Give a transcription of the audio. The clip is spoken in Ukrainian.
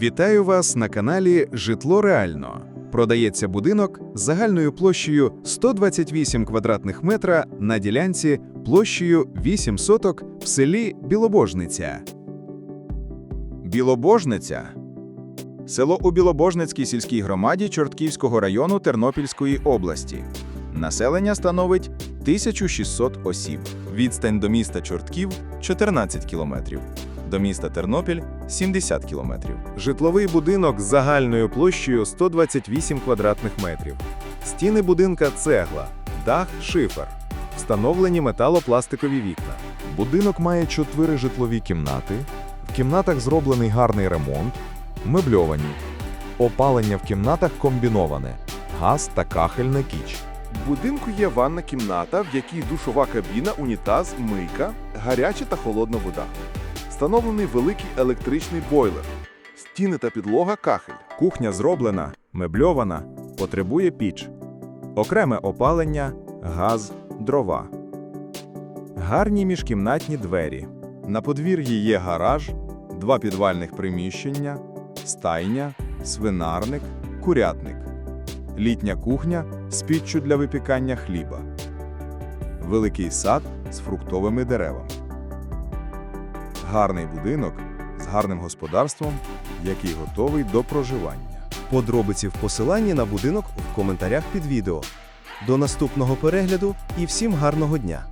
Вітаю вас на каналі Житло Реально. Продається будинок загальною площею 128 квадратних метра на ділянці площею 8 соток в селі Білобожниця. Білобожниця село у Білобожницькій сільській громаді Чортківського району Тернопільської області. Населення становить 1600 осіб. Відстань до міста Чортків 14 кілометрів. До міста Тернопіль 70 кілометрів. Житловий будинок з загальною площею 128 квадратних метрів. Стіни будинка цегла, дах шифер. Встановлені металопластикові вікна. Будинок має чотири житлові кімнати. В кімнатах зроблений гарний ремонт, мебльовані. Опалення в кімнатах комбіноване: газ та кахельна кіч. В будинку є ванна кімната, в якій душова кабіна, унітаз, мийка, гаряча та холодна вода. Встановлений великий електричний бойлер. Стіни та підлога кахель. Кухня зроблена, мебльована, потребує піч. Окреме опалення, газ, дрова. Гарні міжкімнатні двері. На подвір'ї є гараж, два підвальних приміщення, стайня, свинарник, курятник. Літня кухня з піччю для випікання хліба. Великий сад з фруктовими деревами. Гарний будинок з гарним господарством, який готовий до проживання. Подробиці в посиланні на будинок в коментарях під відео. До наступного перегляду і всім гарного дня!